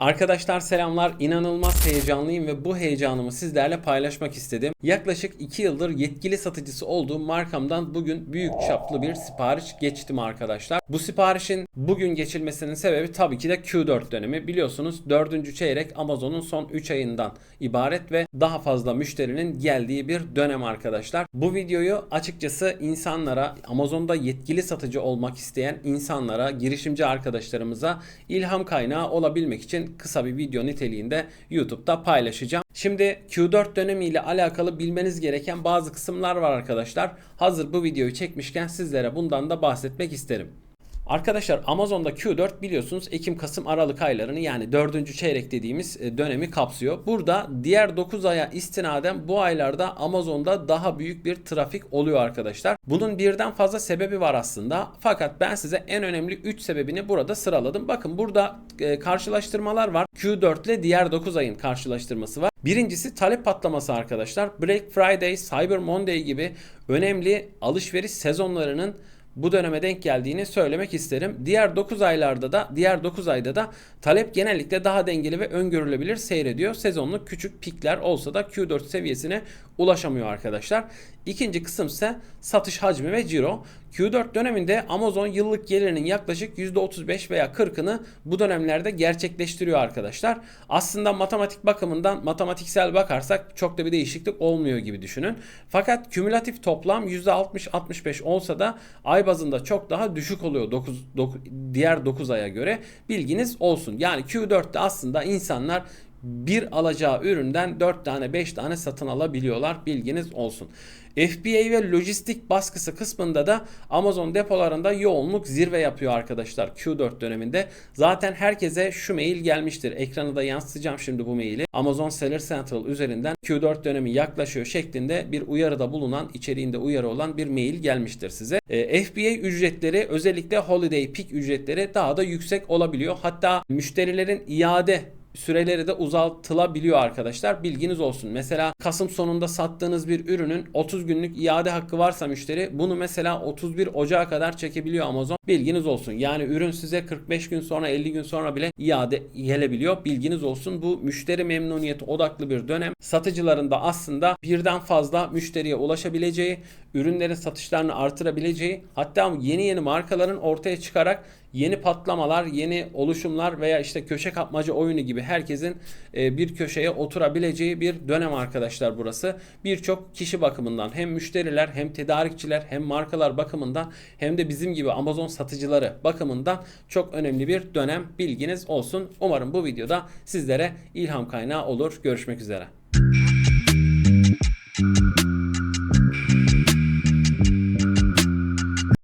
Arkadaşlar selamlar. İnanılmaz heyecanlıyım ve bu heyecanımı sizlerle paylaşmak istedim. Yaklaşık 2 yıldır yetkili satıcısı olduğum markamdan bugün büyük çaplı bir sipariş geçtim arkadaşlar. Bu siparişin bugün geçilmesinin sebebi tabii ki de Q4 dönemi. Biliyorsunuz 4. çeyrek Amazon'un son 3 ayından ibaret ve daha fazla müşterinin geldiği bir dönem arkadaşlar. Bu videoyu açıkçası insanlara Amazon'da yetkili satıcı olmak isteyen insanlara, girişimci arkadaşlarımıza ilham kaynağı olabilmek için kısa bir video niteliğinde YouTube'da paylaşacağım. Şimdi Q4 dönemi ile alakalı bilmeniz gereken bazı kısımlar var arkadaşlar. Hazır bu videoyu çekmişken sizlere bundan da bahsetmek isterim. Arkadaşlar Amazon'da Q4 biliyorsunuz Ekim, Kasım, Aralık aylarını yani 4. çeyrek dediğimiz e, dönemi kapsıyor. Burada diğer 9 aya istinaden bu aylarda Amazon'da daha büyük bir trafik oluyor arkadaşlar. Bunun birden fazla sebebi var aslında. Fakat ben size en önemli 3 sebebini burada sıraladım. Bakın burada e, karşılaştırmalar var. Q4 ile diğer 9 ayın karşılaştırması var. Birincisi talep patlaması arkadaşlar. Black Friday, Cyber Monday gibi önemli alışveriş sezonlarının bu döneme denk geldiğini söylemek isterim. Diğer 9 aylarda da diğer 9 ayda da talep genellikle daha dengeli ve öngörülebilir seyrediyor. Sezonluk küçük pikler olsa da Q4 seviyesine ulaşamıyor arkadaşlar. İkinci kısım ise satış hacmi ve ciro. Q4 döneminde Amazon yıllık gelirinin yaklaşık %35 veya 40'ını bu dönemlerde gerçekleştiriyor arkadaşlar. Aslında matematik bakımından matematiksel bakarsak çok da bir değişiklik olmuyor gibi düşünün. Fakat kümülatif toplam %60-65 olsa da ay bazında çok daha düşük oluyor 9, 9, diğer 9 aya göre. Bilginiz olsun. Yani Q4'te aslında insanlar bir alacağı üründen 4 tane 5 tane satın alabiliyorlar bilginiz olsun. FBA ve lojistik baskısı kısmında da Amazon depolarında yoğunluk zirve yapıyor arkadaşlar Q4 döneminde. Zaten herkese şu mail gelmiştir. Ekranı da yansıtacağım şimdi bu maili. Amazon Seller Central üzerinden Q4 dönemi yaklaşıyor şeklinde bir uyarıda bulunan, içeriğinde uyarı olan bir mail gelmiştir size. E, FBA ücretleri özellikle Holiday Peak ücretleri daha da yüksek olabiliyor. Hatta müşterilerin iade süreleri de uzatılabiliyor arkadaşlar. Bilginiz olsun. Mesela Kasım sonunda sattığınız bir ürünün 30 günlük iade hakkı varsa müşteri bunu mesela 31 Ocağı kadar çekebiliyor Amazon. Bilginiz olsun. Yani ürün size 45 gün sonra 50 gün sonra bile iade gelebiliyor. Bilginiz olsun. Bu müşteri memnuniyeti odaklı bir dönem. Satıcıların da aslında birden fazla müşteriye ulaşabileceği, ürünlerin satışlarını artırabileceği, hatta yeni yeni markaların ortaya çıkarak yeni patlamalar, yeni oluşumlar veya işte köşe kapmaca oyunu gibi herkesin e, bir köşeye oturabileceği bir dönem arkadaşlar burası. Birçok kişi bakımından hem müşteriler hem tedarikçiler hem markalar bakımından hem de bizim gibi Amazon satıcıları bakımından çok önemli bir dönem bilginiz olsun. Umarım bu videoda sizlere ilham kaynağı olur. Görüşmek üzere.